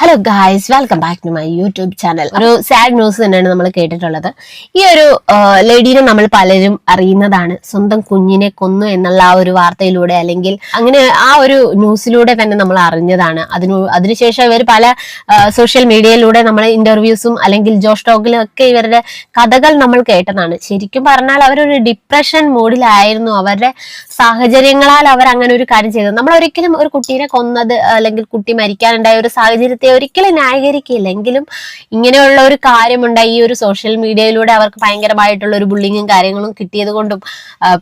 Hello guys welcome back to my YouTube channel ഒരു sad news തന്നെയാണ് നമ്മൾ കേട്ടിട്ടുള്ളത്. ഈ ഒരു ലേഡീനെ നമ്മൾ പലരും അറിയുന്നതാണ്. സ്വന്തം കുഞ്ഞിനെ കൊന്നു എന്നുള്ള ആ ഒരു വാർത്തയിലൂടെ അല്ലെങ്കിൽ അങ്ങനെ ആ ഒരു ന്യൂസിലൂടെ തന്നെ നമ്മൾ അറിഞ്ഞതാണ്. അതിനു അതിനുശേഷം ഇവർ പല സോഷ്യൽ മീഡിയയിലൂടെ നമ്മൾ ഇന്റർവ്യൂസും അല്ലെങ്കിൽ ജോഷ് ടോക്കിലും ഒക്കെ ഇവരുടെ കഥകൾ നമ്മൾ കേട്ടതാണ്. ശരിക്കും പറഞ്ഞാൽ അവരൊരു ഡിപ്രഷൻ മൂഡിലായിരുന്നു. അവരുടെ സാഹചര്യങ്ങളാൽ അവർ അങ്ങനെ ഒരു കാര്യം ചെയ്തത്. നമ്മൾ ഒരിക്കലും ഒരു കുട്ടീനെ കൊന്നത് അല്ലെങ്കിൽ കുട്ടി മരിക്കാനുണ്ടായ ഒരു സാഹചര്യത്തെ ഒരിക്കലും ന്യായീകരിക്കില്ല എങ്കിലും ഇങ്ങനെയുള്ള ഒരു കാര്യമുണ്ട്. ഈ ഒരു സോഷ്യൽ മീഡിയയിലൂടെ അവർക്ക് ഭയങ്കരമായിട്ടുള്ള ഒരു ബുള്ളിങ്ങും കാര്യങ്ങളും കിട്ടിയത് കൊണ്ടും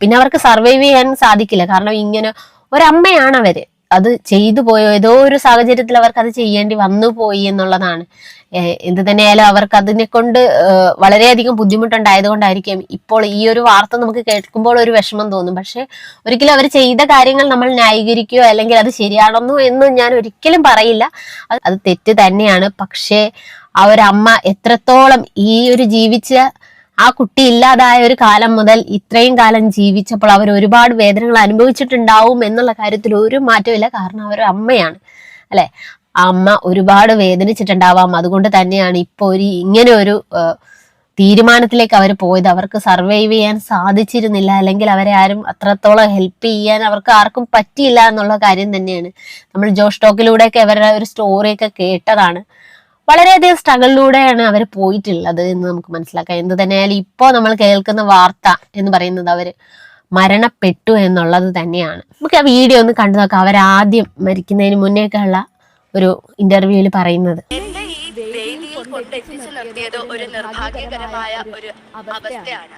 പിന്നെ അവർക്ക് സർവൈവ് ചെയ്യാൻ സാധിക്കില്ല. കാരണം ഇങ്ങനെ ഒരമ്മയാണ് അവർ. അത് ചെയ്തു പോയോ? ഏതോ ഒരു സാഹചര്യത്തിൽ അവർക്ക് അത് ചെയ്യേണ്ടി വന്നു പോയി എന്നുള്ളതാണ്. എന്ത് തന്നെയായാലും അവർക്ക് അതിനെ കൊണ്ട് വളരെയധികം ബുദ്ധിമുട്ടുണ്ടായത് കൊണ്ടായിരിക്കും ഇപ്പോൾ ഈ ഒരു വാർത്ത നമുക്ക് കേൾക്കുമ്പോൾ ഒരു വിഷമം തോന്നും. പക്ഷെ ഒരിക്കലും അവർ ചെയ്ത കാര്യങ്ങൾ നമ്മൾ ന്യായീകരിക്കുകയോ അല്ലെങ്കിൽ അത് ശരിയാണെന്നോ എന്ന് ഞാൻ ഒരിക്കലും പറയില്ല. അത് തെറ്റ് തന്നെയാണ്. പക്ഷേ ആ എത്രത്തോളം ഈ ഒരു ജീവിച്ച ആ കുട്ടി ഇല്ലാതായ ഒരു കാലം മുതൽ ഇത്രയും കാലം ജീവിച്ചപ്പോൾ അവർ ഒരുപാട് വേദനകൾ അനുഭവിച്ചിട്ടുണ്ടാവും എന്നുള്ള കാര്യത്തിൽ ഒരു മാറ്റമില്ല കാരണം അവർ അമ്മയാണ്. അല്ലെ? അമ്മ ഒരുപാട് വേദനിച്ചിട്ടുണ്ടാവാം. അതുകൊണ്ട് തന്നെയാണ് ഇപ്പോൾ ഒരു ഇങ്ങനെ ഒരു തീരുമാനത്തിലേക്ക് അവർ പോയത്. അവർക്ക് സർവൈവ് ചെയ്യാൻ സാധിച്ചിരുന്നില്ല. അല്ലെങ്കിൽ അവരെ ആരും അത്രത്തോളം ഹെൽപ്പ് ചെയ്യാൻ അവർക്ക് ആർക്കും പറ്റിയില്ല എന്നുള്ള കാര്യം തന്നെയാണ്. നമ്മൾ ജോഷ് ടോക്കിലൂടെയൊക്കെ അവരുടെ ഒരു സ്റ്റോറിയൊക്കെ കേട്ടതാണ്. വളരെയധികം സ്ട്രഗിളിലൂടെയാണ് അവർ പോയിട്ടുള്ളത് എന്ന് നമുക്ക് മനസ്സിലാക്കാം. എന്ത് തന്നെയായാലും ഇപ്പോൾ നമ്മൾ കേൾക്കുന്ന വാർത്ത എന്ന് പറയുന്നത് അവർ മരണപ്പെട്ടു എന്നുള്ളത് തന്നെയാണ്. നമുക്ക് ആ വീഡിയോ ഒന്ന് കണ്ടു നോക്കാം. അവരാദ്യം മരിക്കുന്നതിന് മുന്നേക്കുള്ള ഒരു ഇന്റർവ്യൂവിൽ പറയുന്നത്. നിർഭാഗ്യകരമായ ഒരു അവസ്ഥയാണ്.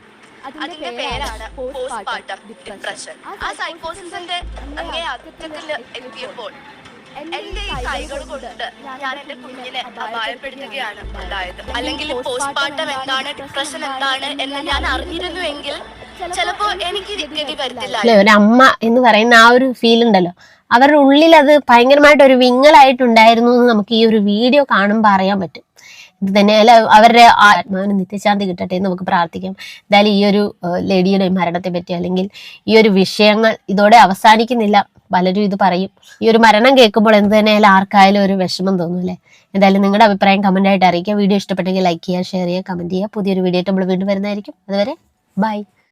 അതിന്റെ പേരാണ് പോസ്റ്റ് പാർട്ടം ഡിപ്രഷൻ ആ സൈക്കോസിന്റെ അങ്ങേ അറ്റത്തിൽ എത്തിയപ്പോൾ എന്റെ ഈ കൈകൾ കൊണ്ട് ഞാൻ എന്റെ കുഞ്ഞിനെ അപായപ്പെടുത്തുകയാണ് ഉണ്ടായത്. അല്ലെങ്കിൽ പോസ്റ്റ്മോർട്ടം എന്താണ് ഡിപ്രഷൻ എന്താണ് എന്ന് ഞാൻ അറിഞ്ഞിരുന്നുവെങ്കിൽ ചിലപ്പോ എനിക്ക് ഗതി വരത്തില്ല അല്ലെ ഒരു അമ്മ എന്ന് പറയുന്ന ആ ഒരു ഫീൽ ഉണ്ടല്ലോ. അവരുടെ ഉള്ളിൽ അത് ഭയങ്കരമായിട്ട് ഒരു വിങ്ങലായിട്ടുണ്ടായിരുന്നു എന്ന് നമുക്ക് ഈ ഒരു വീഡിയോ കാണുമ്പോൾ അറിയാൻ പറ്റും. ഇത് തന്നെ അല്ല അവരുടെ ആത്മാവിന് നിത്യശാന്തി കിട്ടട്ടെ എന്ന് നമുക്ക് പ്രാർത്ഥിക്കാം. എന്തായാലും ഈ ഒരു ലേഡിയുടെ മരണത്തെ പറ്റി അല്ലെങ്കിൽ ഈ ഒരു വിഷയങ്ങൾ ഇതോടെ അവസാനിക്കുന്നില്ല. പലരും ഇത് പറയും. ഈ ഒരു മരണം കേൾക്കുമ്പോൾ എന്ത് തന്നെയായാലും ആർക്കായാലും ഒരു വിഷമം തോന്നും അല്ലേ? എന്തായാലും നിങ്ങളുടെ അഭിപ്രായം കമന്റ് ആയിട്ട് അറിയിക്കുക. വീഡിയോ ഇഷ്ടപ്പെട്ടെങ്കിൽ ലൈക്ക് ചെയ്യുക ഷെയർ ചെയ്യുക കമന്റ് ചെയ്യുക. പുതിയൊരു വീഡിയോ ആയിട്ട് നമ്മൾ വീണ്ടും വരുന്നതായിരിക്കും. അതുവരെ ബൈ